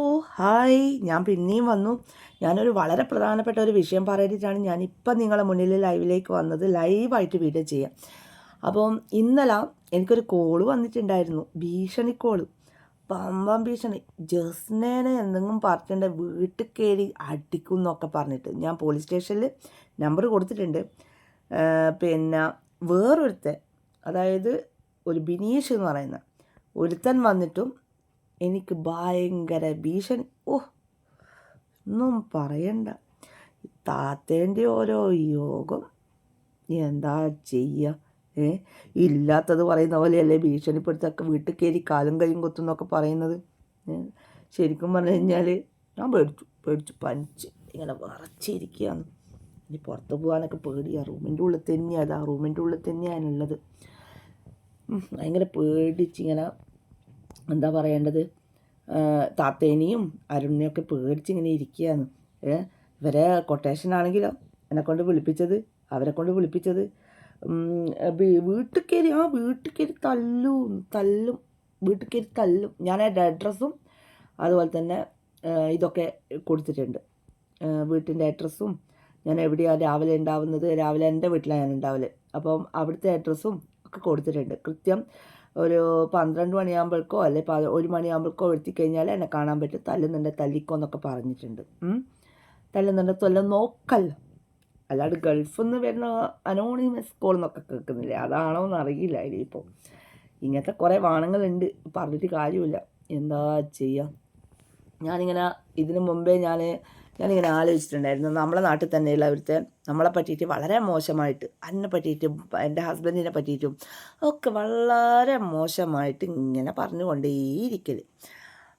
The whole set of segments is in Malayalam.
ഓ ഹായ്. ഞാൻ പിന്നെയും വന്നു. ഞാനൊരു വളരെ പ്രധാനപ്പെട്ട ഒരു വിഷയം പറഞ്ഞിട്ടാണ് ഞാനിപ്പം നിങ്ങളെ മുന്നിൽ ലൈവിലേക്ക് വന്നത്. ലൈവായിട്ട് വീഡിയോ ചെയ്യാം. അപ്പം ഇന്നലെ എനിക്കൊരു കോൾ വന്നിട്ടുണ്ടായിരുന്നു. ഭീഷണി കോൾ. പമ്പം ഭീഷണി. ജസ്നേനെ എന്തെങ്കിലും പറഞ്ഞിട്ടുണ്ട്. വീട്ടിൽ കയറി അടിക്കും എന്നൊക്കെ പറഞ്ഞിട്ട്. ഞാൻ പോലീസ് സ്റ്റേഷനിൽ നമ്പർ കൊടുത്തിട്ടുണ്ട്. പിന്നെ വേറൊരുത്തൻ. അതായത് ഒരു ബിനീഷ് എന്ന് പറയുന്ന. ഒരുത്തൻ വന്നിട്ടും എനിക്ക് ഭയങ്കര ഭീഷണി ഓ ഒന്നും പറയണ്ട. താത്തേന്റെ ഓരോ യോഗം എന്താ ചെയ്യുക ഏ ഇല്ലാത്തത് പറയുന്ന പോലെയല്ലേ ഭീഷണിപ്പെടുത്തൊക്കെ വീട്ടിൽ കയറി കാലും കൈയും കൊത്തുന്നൊക്കെ പറയുന്നത്? ശരിക്കും പറഞ്ഞു കഴിഞ്ഞാൽ ഞാൻ പേടിച്ചു പേടിച്ചു പനിച്ച് ഇങ്ങനെ വിറച്ചിരിക്കുകയാണ്. ഇനി പുറത്ത് പോകാനൊക്കെ പേടിയാണ് റൂമിന്റെ ഉള്ളിൽ തന്നെയാണ് അതാ റൂമിന്റെ ഉള്ളിൽ തന്നെയാണുള്ളത് ഉള്ളത്. ഭയങ്കര പേടിച്ചിങ്ങനെ എന്താ പറയേണ്ടത്? ആ, താത്തേനെയും അരുണിനെയൊക്കെ പേടിച്ചിങ്ങനെ ഇരിക്കുകയാണ്. ഇവരെ കൊട്ടേഷൻ ആണെങ്കിലോ എന്നെ കൊണ്ട് വിളിപ്പിച്ചത്? അവരെ കൊണ്ട് വിളിപ്പിച്ചത്? വീട്ടിൽ കയറി ആ വീട്ടിൽ കയറി തല്ലും തല്ലും വീട്ടിൽ കയറി തല്ലും. ഞാൻ എന്റെ അഡ്രസ്സും അതുപോലെ തന്നെ ഇതൊക്കെ കൊടുത്തിട്ടുണ്ട്. വീട്ടിന്റെ അഡ്രസ്സും ഞാൻ എവിടെയാണ് രാവിലെ ഉണ്ടാവുന്നത്? രാവിലെ എന്റെ വീട്ടിലാണ് ഞാൻ ഉണ്ടാവൽ. അപ്പം അവിടുത്തെ അഡ്രസ്സും ഒക്കെ കൊടുത്തിട്ടുണ്ട്. കൃത്യം ഒരു പന്ത്രണ്ട് മണിയാകുമ്പോഴേക്കോ അല്ലെ ഒരു മണിയാകുമ്പോഴേക്കോ കഴിഞ്ഞാൽ എന്നെ കാണാൻ പറ്റും. തല്ലുന്നുണ്ട് തല്ലിക്കോ എന്നൊക്കെ പറഞ്ഞിട്ടുണ്ട്. തല്ലുന്നുണ്ട് തൊല്ല നോക്കല്ല. അല്ലാണ്ട് ഗൾഫിൽ നിന്ന് വരുന്ന അനോണിമസ് കോൾ എന്നൊക്കെ കേൾക്കുന്നില്ലേ? അതാണോ എന്ന് അറിയില്ല ഇനിയിപ്പോൾ ഇങ്ങനത്തെ കുറേ വാണങ്ങളുണ്ട്. പറഞ്ഞിട്ട് കാര്യമില്ല. എന്താ ചെയ്യുക ഞാനിങ്ങനെ ഇതിനു മുമ്പേ ഞാൻ ഞാനിങ്ങനെ ആലോചിച്ചിട്ടുണ്ടായിരുന്നു. നമ്മളെ നാട്ടിൽ തന്നെയുള്ള അവിടുത്തെ നമ്മളെ പറ്റിയിട്ട് വളരെ മോശമായിട്ട് എന്നെ പറ്റിയിട്ടും എന്റെ ഹസ്ബൻഡിനെ പറ്റിയിട്ടും ഒക്കെ വളരെ മോശമായിട്ട് ഇങ്ങനെ പറഞ്ഞുകൊണ്ടേയിരിക്കൽ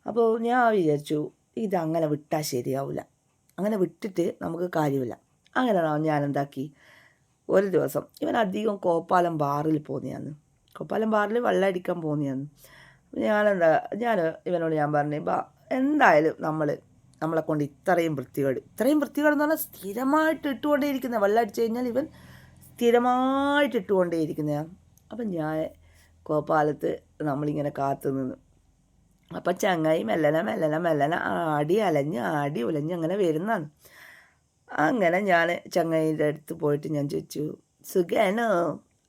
അപ്പോൾ ഞാൻ വിചാരിച്ചു ഇതങ്ങനെ വിട്ടാൽ ശരിയാവില്ല അങ്ങനെ വിട്ടിട്ട് നമുക്ക് കാര്യമില്ല. അങ്ങനെ ഞാൻ എന്താക്കി ഒരു ദിവസം ഇവൻ അധികം കോപ്പാലം ബാറിൽ പോന്നെയാന്ന്. കോപ്പാലം ബാറിൽ വെള്ളം അടിക്കാൻ പോന്നെയാന്ന്. ഞാനെന്താ ഞാൻ ഇവനോട് ഞാൻ പറഞ്ഞു ബാ എന്തായാലും നമ്മൾ നമ്മളെ കൊണ്ട് ഇത്രയും വൃത്തികേട്. ഇത്രയും വൃത്തികേട് എന്ന് പറഞ്ഞാൽ സ്ഥിരമായിട്ട് ഇട്ടുകൊണ്ടേയിരിക്കുന്ന വെള്ളം അടിച്ചു കഴിഞ്ഞാൽ ഇവൻ സ്ഥിരമായിട്ട് ഇട്ടുകൊണ്ടേയിരിക്കുന്നതാണ് അപ്പം ഞാൻ കോപ്പാലത്ത് നമ്മളിങ്ങനെ കാത്തു നിന്ന്. അപ്പം ചങ്ങായി മെല്ലനെ മെല്ലനെ മെല്ലനെ ആടി അലഞ്ഞ് ആടി ഉലഞ്ഞ് അങ്ങനെ വരുന്നതാണ്. അങ്ങനെ ഞാൻ ചങ്ങായിന്റെ അടുത്ത് പോയിട്ട് ഞാൻ ചോദിച്ചു സുഖാണോ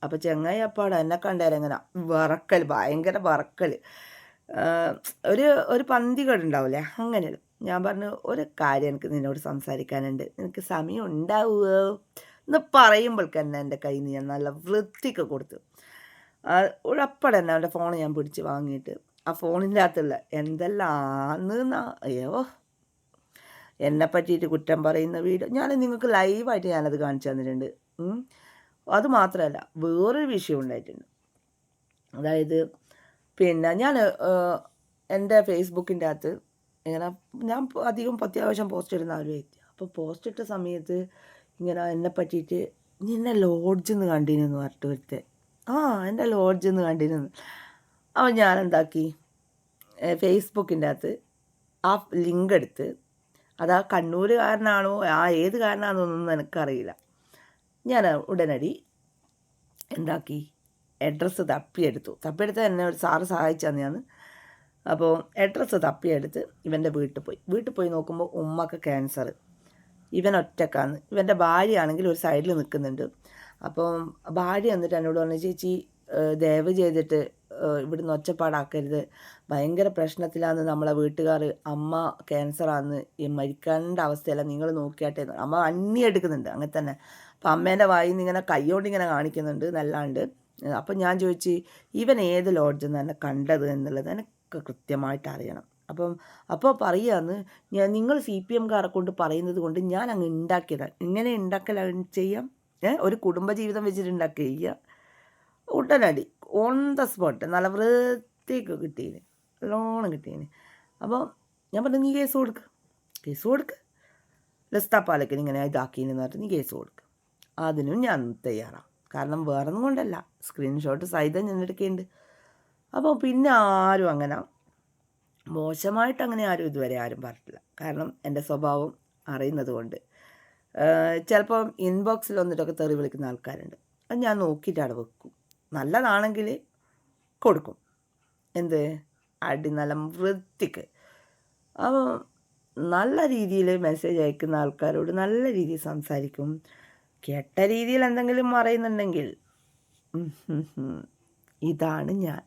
അപ്പം ചങ്ങായി അപ്പാടെ എന്നെ കണ്ടേരെങ്ങനെ വറക്കൽ ഭയങ്കര വറക്കൽ. ഒരു ഒരു പന്തികേട് അങ്ങനെയുള്ള അങ്ങനെ ഞാൻ പറഞ്ഞു ഒരു കാര്യം എനിക്ക് നിന്നോട് സംസാരിക്കാനുണ്ട്. നിനക്ക് സമയം ഉണ്ടാവുമോ എന്ന് പറയുമ്പോൾ തന്നെ എന്റെ കയ്യിൽ നിന്ന് ഞാൻ നല്ല വൃത്തിക്ക് കൊടുത്തു. ഉഴപ്പടെ തന്നെ അവന്റെ ഫോൺ ഞാൻ പിടിച്ച് വാങ്ങിയിട്ട് ആ ഫോണിന്റെ അകത്തുള്ള എന്തെല്ലാന്ന് അയ്യോ. എന്നെ പറ്റിയിട്ട് കുറ്റം പറയുന്ന വീഡിയോ ഞാൻ നിങ്ങൾക്ക് ലൈവായിട്ട് ഞാനത് കാണിച്ചു തന്നിട്ടുണ്ട്. അത് മാത്രമല്ല വേറൊരു വിഷയം ഉണ്ടായിട്ടുണ്ട്. അതായത് പിന്നെ ഞാൻ എന്റെ ഫേസ്ബുക്കിന്റെ അകത്ത് ഇങ്ങനെ ഞാൻ അധികം അത്യാവശ്യം പോസ്റ്റ് ഇടുന്ന വ്യക്തി അപ്പോൾ പോസ്റ്റ് ഇട്ട സമയത്ത് ഇങ്ങനെ എന്നെ പറ്റിയിട്ട് നീ എന്നെ ലോഡ്ജിൽ നിന്ന് കണ്ടിരുന്നു പറഞ്ഞിട്ട് ഒരുത്തെ ആ എന്റെ ലോഡ്ജിൽ നിന്ന് കണ്ടിരുന്നു അപ്പോൾ ഞാൻ എന്താക്കി? ഫേസ്ബുക്കിന്റെ അകത്ത് ആ ലിങ്ക് എടുത്ത് അത് ആ കണ്ണൂരുകാരനാണോ ആ ഏത് കാരനാണെന്നൊന്നും എനിക്കറിയില്ല ഞാൻ ഉടനടി എന്താക്കി? അഡ്രസ്സ് തപ്പിയെടുത്തു. തപ്പിയെടുത്ത് എന്നെ ഒരു സാറ് സഹായിച്ചു തന്നെയാണ് അപ്പോൾ അഡ്രസ്സ് തപ്പിയെടുത്ത് ഇവന്റെ വീട്ടിൽ പോയി. വീട്ടിൽ പോയി നോക്കുമ്പോൾ ഉമ്മക്ക് ക്യാൻസർ ഇവൻ ഒറ്റക്കാണ്. ഇവന്റെ ഭാര്യയാണെങ്കിൽ ഒരു സൈഡിൽ നിൽക്കുന്നുണ്ട് അപ്പം ഭാര്യ എന്നിട്ട് എന്നോട് പറഞ്ഞു ചേച്ചി ദയവ് ചെയ്തിട്ട് ഇവിടുന്ന് ഒച്ചപ്പാടാക്കരുത്. ഭയങ്കര പ്രശ്നത്തിലാണ് നമ്മളെ വീട്ടുകാർ അമ്മ ക്യാൻസറാന്ന് ഈ മരിക്കേണ്ട അവസ്ഥയല്ല നിങ്ങൾ നോക്കിയാട്ടെ അമ്മ അന്നി എടുക്കുന്നുണ്ട്. അങ്ങനെ തന്നെ. അപ്പം അമ്മേന്റെ വായിൽ നിന്ന് ഇങ്ങനെ കൈകൊണ്ട് ഇങ്ങനെ കാണിക്കുന്നുണ്ട് നല്ലാണ്ട്. അപ്പം ഞാൻ ചോദിച്ച് ഇവൻ ഏത് ലോഡ്ജിൽ നിന്ന് തന്നെ കണ്ടത്? എന്നുള്ളത്. എനിക്ക് കൃത്യമായിട്ട് അറിയണം അപ്പം അപ്പോൾ പറയാന്ന് ഞാൻ നിങ്ങൾ സി പി എംകാരെ കൊണ്ട് പറയുന്നത് കൊണ്ട് ഞാൻ അങ്ങ് ഉണ്ടാക്കിയതാണ് ഇങ്ങനെ ഉണ്ടാക്കല ചെയ്യാം? ഒരു കുടുംബജീവിതം വെച്ചിട്ട് ഉണ്ടാക്കുക ചെയ്യുക ഉടനടി ഓൺ ദ സ്പോട്ട് നല്ല വൃത്തിക്ക് കിട്ടീന്. നല്ലോണം കിട്ടീന്. അപ്പോൾ ഞാൻ പറഞ്ഞു നീ കേസ് കൊടുക്ക്. കേസ് കൊടുക്ക്. പാലക്കിന് ഇങ്ങനെ ഇതാക്കിയെന്ന് പറഞ്ഞിട്ട് നീ കേസ് കൊടുക്ക്. അതിനും ഞാൻ തയ്യാറാണ് കാരണം വേറൊന്നും കൊണ്ടല്ല. സ്ക്രീൻഷോട്ട് സഹിതം ഞാൻ എടുക്കേണ്ട. അപ്പോൾ പിന്നെ ആരും അങ്ങനെ മോശമായിട്ട് അങ്ങനെ ആരും ഇതുവരെ ആരും പറഞ്ഞിട്ടില്ല. കാരണം എന്റെ സ്വഭാവം അറിയുന്നത് കൊണ്ട്. ചിലപ്പം ഇൻബോക്സിൽ വന്നിട്ടൊക്കെ തെറി വിളിക്കുന്ന ആൾക്കാരുണ്ട്. അത് ഞാൻ നോക്കിയിട്ട് അവിടെ വെക്കും. നല്ലതാണെങ്കിൽ കൊടുക്കും. എന്ത്? അടി നല്ല വൃത്തിക്ക്. അപ്പോൾ നല്ല രീതിയിൽ മെസ്സേജ് അയക്കുന്ന ആൾക്കാരോട് നല്ല രീതിയിൽ സംസാരിക്കും. കെട്ട രീതിയിൽ എന്തെങ്കിലും പറയുന്നുണ്ടെങ്കിൽ. ഇതാണ് ഞാൻ.